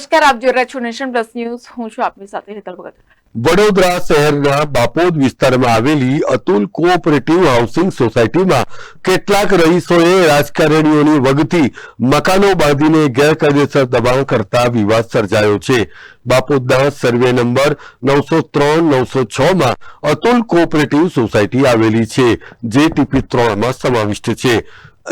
નમસ્કાર, આપ જોઈ રહ્યા છો નેશન પ્લસ ન્યૂઝ. હું છું આપની સાથે હેતલ ભગત. વડોદરા શહેરના બાપોદ વિસ્તારમાં આવેલી અતુલ કોઓપરેટિવ હાઉસિંગ સોસાયટીમાં કેટલાક રહીશોએ રાજકારણીઓની વગથી મકાનો બાંધીને ગેરકાયદેસર દબાણ કરતા વિવાદ સર્જાયો છે. બાપોદના સર્વે નંબર નવસો ત્રણ, નવસો છ માં અતુલ કોઓપરેટિવ સોસાયટી આવેલી છે, જે ટીપી ત્રણમાં સમાવિષ્ટ છે.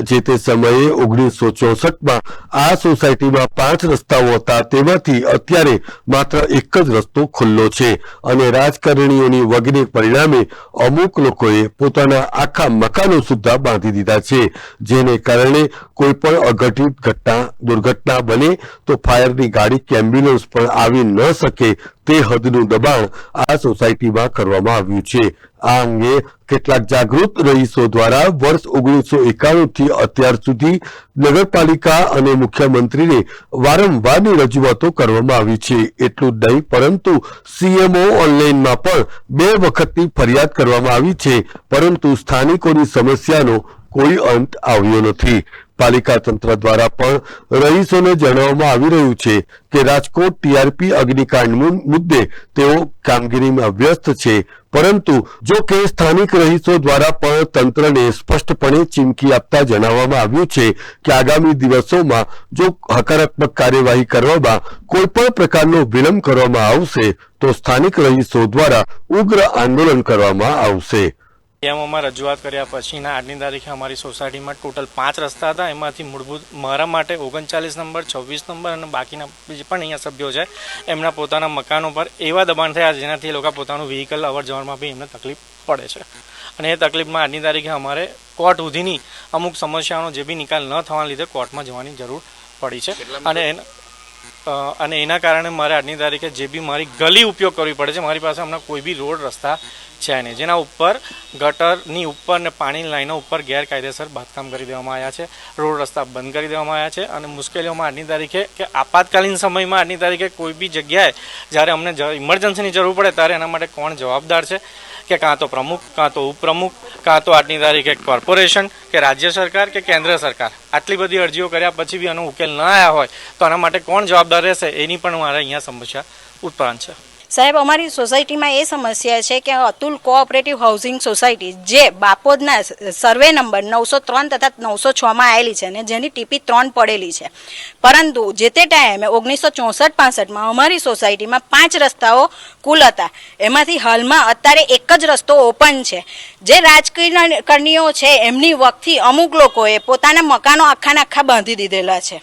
જે તે સમયે ઓગણીસો ચોસઠમાં આ સોસાયટીમાં પાંચ રસ્તાઓ હતા તેમાંથી અત્યારે માત્ર એક જ રસ્તો ખુલ્લો છે અને રાજકારણીઓની વગને પરિણામે અમુક લોકોએ પોતાના આખા મકાનો સુદ્ધા બાંધી દીધા છે. જેને કારણે કોઈ પણ અઘટિત ઘટના, દુર્ઘટના બને તો ફાયરની ગાડી કે એમ્બ્યુલન્સ પણ આવી ન શકે તે હદનું દબાણ આ સોસાયટીમાં કરવામાં આવ્યું છે. આ અંગે કેટલાક જાગૃત રહીશો દ્વારા વર્ષ ઓગણીસો એકાણું થી અત્યાર સુધી નગરપાલિકા અને મુખ્યમંત્રીને વારંવારની રજૂઆતો કરવામાં આવી છે. એટલું જ નહીં, પરંતુ સીએમઓ ઓનલાઈનમાં પણ બે વખતની ફરિયાદ કરવામાં આવી છે. પરંતુ સ્થાનિકોની સમસ્યાનો કોઈ અંત આવ્યો નથી. પાલિકા તંત્ર દ્વારા પણ રહીશોને જણાવવામાં આવી રહ્યું છે કે રાજકોટ ટીઆરપી અગ્નિકાંડ મુદ્દે તેઓ કામગીરીમાં વ્યસ્ત છે. પરંતુ જો કે સ્થાનિક રહીશો દ્વારા પણ તંત્રને સ્પષ્ટપણે ચીમકી આપતા જણાવવામાં આવ્યું છે કે આગામી દિવસોમાં જો હકારાત્મક કાર્યવાહી કરવામાં કોઈપણ પ્રકારનો વિલંબ કરવામાં આવશે, તો સ્થાનિક રહીશો દ્વારા ઉગ્ર આંદોલન કરવામાં આવશે. એમાં રજૂઆત કર્યા પછીના આજની તારીખે અમારી સોસાયટીમાં ટોટલ પાંચ રસ્તા હતા. એમાંથી મૂળભૂત મારા માટે ઓગણચાલીસ નંબર છવ્વીસ નંબર અને બાકીના જે પણ અહીંયા સભ્યો છે. એમના પોતાના મકાનો પર એવા દબાણ થયા જેનાથી એ લોકો પોતાનું વ્હીકલ અવર જવરમાં બી એમને તકલીફ પડે છે. અને એ તકલીફમાં આજની તારીખે અમારે કોર્ટ સુધીની અમુક સમસ્યાઓનો જે બી નિકાલ ન થવાના લીધે કોર્ટમાં જવાની જરૂર પડી છે. અને એના અને એના કારણે મારે આજની તારીખે જે બી મારી ગલી ઉપયોગ કરવી પડે છે, મારી પાસે હમણાં કોઈ બી રોડ રસ્તા છે નહીં. જેના ઉપર ગટરની ઉપર ને પાણીની લાઈનો ઉપર ગેરકાયદેસર બાંધકામ કરી દેવામાં આવ્યા છે, રોડ રસ્તા બંધ કરી દેવામાં આવ્યા છે અને મુશ્કેલીઓમાં આજની તારીખે કે આપાતકાલીન સમયમાં આજની તારીખે કોઈ બી જગ્યાએ જ્યારે અમને ઇમરજન્સીની જરૂર પડે ત્યારે એના માટે કોણ જવાબદાર છે? કે કાં તો પ્રમુખ, કાં તો ઉપપ્રમુખ, કાં તો આજની તારીખે કોર્પોરેશન કે રાજ્ય સરકાર કે કેન્દ્ર સરકાર. આટલી બધી અરજીઓ કર્યા પછી બી આનો ઉકેલ ન આવ્યા હોય તો આના માટે કોણ જવાબદાર રહેશે એની પણ મારે અહીંયા સમસ્યા ઉત્પન્ન છે. સાહેબ, અમારી સોસાયટીમાં એ સમસ્યા છે કે અતુલ કોઓપરેટિવ હાઉસિંગ સોસાયટી જે બાપોદના સર્વે નંબર નવસો ત્રણ તથા નવસો છમાં આવેલી છે અને જેની ટીપી ત્રણ પડેલી છે. પરંતુ જે તે ટાઈમે ઓગણીસો ચોસઠ પાસઠમાં અમારી સોસાયટીમાં પાંચ રસ્તાઓ કુલ હતા. એમાંથી હાલમાં અત્યારે એક જ રસ્તો ઓપન છે. જે રાજકારણીઓ છે, એમની વખતથી અમુક લોકોએ પોતાના મકાનો આખાને આખા બાંધી દીધેલા છે.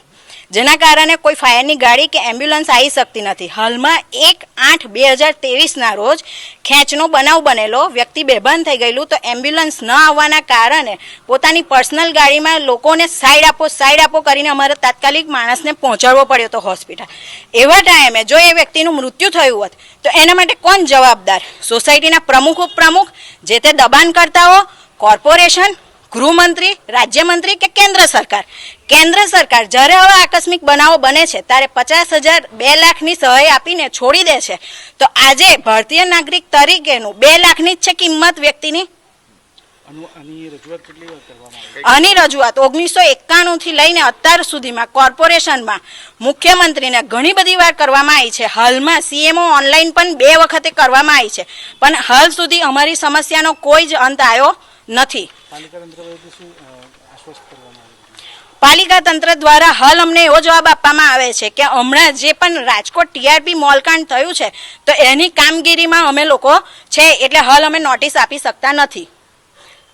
જેના કારણે કોઈ ફાયરની ગાડી કે એમ્બ્યુલન્સ આવી શકતી નથી. હાલમાં એક આઠ બે હજાર તેવીસના રોજ ખેંચનો બનાવ બનેલો. વ્યક્તિ બેભાન થઈ ગયેલું તો એમ્બ્યુલન્સ ન આવવાના કારણે પોતાની પર્સનલ ગાડીમાં લોકોને સાઈડ આપો સાઈડ આપો કરીને અમારે તાત્કાલિક માણસને પહોંચાડવો પડ્યો હતો હોસ્પિટલ. એવા ટાઈમે જો એ વ્યક્તિનું મૃત્યુ થયું હોત, તો એના માટે કોણ જવાબદાર? સોસાયટીના પ્રમુખ ઉપપ્રમુખ, જે તે દબાણકર્તાઓ, કોર્પોરેશન ગૃહમંત્રી રાજ્યમંત્રી કે કેન્દ્ર સરકાર? કેન્દ્ર સરકાર જ્યારે હવે આકસ્મિક બનાવો બને છે ત્યારે પચાસ હજાર બે લાખની સહાય આપીને છોડી દે છે. તો આજે ભારતીય નાગરિક તરીકેનું બે લાખની જ છે કિંમત વ્યક્તિની? આની રજૂઆત ઓગણીસો એકાણું થી લઈને અત્યાર સુધીમાં કોર્પોરેશનમાં મુખ્યમંત્રીને ઘણી બધી વાર કરવામાં આવી છે. હાલમાં સીએમઓ ઓનલાઈન પણ બે વખતે કરવામાં આવી છે. પણ હાલ સુધી અમારી સમસ્યાનો કોઈ જ અંત આવ્યો નથી. પાલિકા તંત્ર દ્વારા હાલ અમને એવો જવાબ આપવામાં આવે છે કે હમણાં જે પણ રાજકોટ ટીઆરપી મોલકાંડ થયું છે તો એની કામગીરીમાં અમે લોકો છે એટલે હાલ અમે નોટિસ આપી શકતા નથી.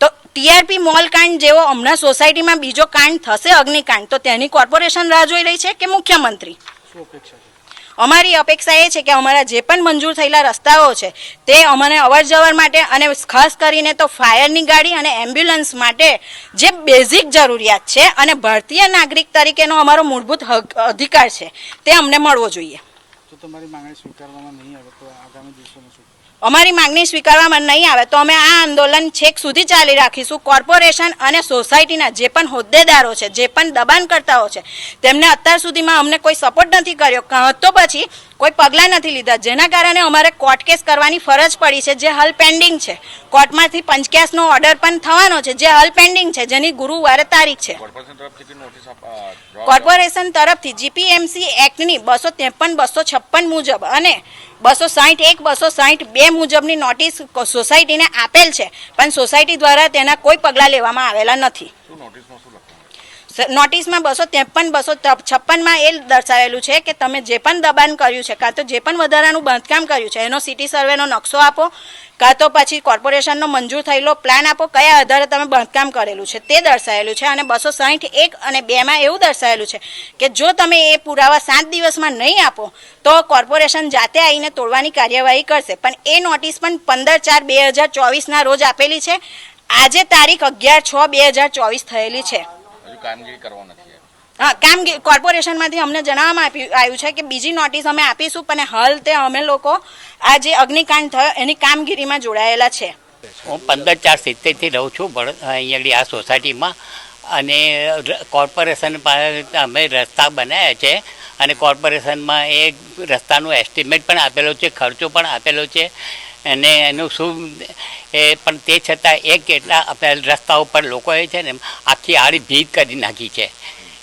તો ટીઆરપી મોલ કાંડ જેવો હમણાં સોસાયટીમાં બીજો કાંડ થશે અગ્નિકાંડ તો તેની કોર્પોરેશન રાહ જોઈ રહી છે કે મુખ્યમંત્રી? અમારી અપેક્ષા એ છે કે અમારા જે પણ મંજૂર થયેલા રસ્તાઓ છે, તે અમને અવર જવર માટે અને ખાસ કરીને તો ફાયરની ગાડી અને એમ્બ્યુલન્સ માટે જે બેઝિક જરૂરિયાત છે અને ભારતીય નાગરિક તરીકેનો અમારો મૂળભૂત હક, અધિકાર છે, તે અમને મળવો જોઈએ. તો તમારી માંગણી સ્વીકારવામાં નહીં આવે તો આગામી દિવસોમાં અમારી માંગણી સ્વીકારવામાં નહીં આવે તો અમે આ આંદોલન છેક સુધી ચાલી રાખીશું. કોર્પોરેશન અને સોસાયટીના જે પણ હોદ્દેદારો છે, જે પણ દબાણકર્તાઓ છે, તેમને અત્યાર સુધીમાં અમને કોઈ સપોર્ટ નથી કર્યો. તો પછી કોઈ પગલાં નથી લીધા. જેના કારણે અમારે કોર્ટ કેસ કરવાની ફરજ પડી છે જે હાલ પેન્ડિંગ છે. કોર્ટમાંથી પંચકેસનો ઓર્ડર પણ થવાનો છે જે હાલ પેન્ડિંગ છે જેની ગુરુવારે તારીખ છે. કોર્પોરેશન તરફથી જીપીએમસી એક્ટની બસો ત્રેપન બસો છપ્પન મુજબ અને બસો સાહીઠ એક બસો સાહીઠ બે મુજબની નોટિસ સોસાયટીને આપેલ છે. પણ સોસાયટી દ્વારા તેના કોઈ પગલાં લેવામાં આવેલા નથી. નોટિસમાં બસો ત્રેપન, બસો છપ્પનમાં એ દર્શાવેલું છે કે તમે જે પણ દબાણ કર્યું છે, કાં તો જે પણ વધારાનું બાંધકામ કર્યું છે, એનો સિટી સર્વેનો નકશો આપો, કાં તો પછી કોર્પોરેશનનો મંજૂર થયેલો પ્લાન આપો, કયા આધારે તમે બાંધકામ કરેલું છે, તે દર્શાવેલું છે અને બસો સાહીઠ એક અને બેમાં એવું દર્શાવેલું છે કે જો તમે એ પુરાવા સાત દિવસમાં નહીં આપો, તો કોર્પોરેશન જાતે આવીને તોડવાની કાર્યવાહી કરશે. પણ એ નોટિસ પણ પંદર ચાર બે હજાર ચોવીસના રોજ આપેલી છે. આજે તારીખ અગિયાર છ બે હજાર ચોવીસ થયેલી છે. કામગીરી કરવા નથી હા કામગીરી કોર્પોરેશનમાંથી અમને જણાવવામાં આપ્યું આવ્યું છે કે બીજી નોટિસ અમે આપીશું પણ હાલ તે અમે લોકો આ જે અગ્નિકાંડ થયો એની કામગીરીમાં જોડાયેલા છે. હું પંદર ચાર સિત્તેરથી રહું છું અહીંયા આ સોસાયટીમાં. અને કોર્પોરેશન પાસે અમે રસ્તા બનાવ્યા છે અને કોર્પોરેશનમાં એ રસ્તાનું એસ્ટિમેટ પણ આપેલો છે ખર્ચો પણ આપેલો છે. અને એનું શું, એ પણ તે છતાં એ કેટલા આપણે રસ્તા ઉપર લોકોએ છે ને આખી આડી ભીત કરી નાખી છે.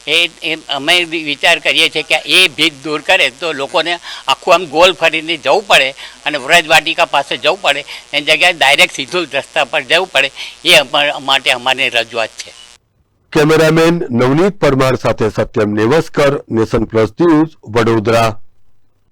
એ એ અમે વિચાર કરીએ છીએ કે એ ભીત દૂર કરે તો લોકોને આખું આમ ગોલ ફરીને જવું પડે અને વ્રજવાટિકા પાસે જવું પડે, એની જગ્યાએ ડાયરેક્ટ સીધું રસ્તા પર જવું પડે, એ અમારા માટે અમારી રજૂઆત છે. કેમેરામેન નવનીત પરમાર સાથે Satyam Nevaskar, nation plus news Vadodara.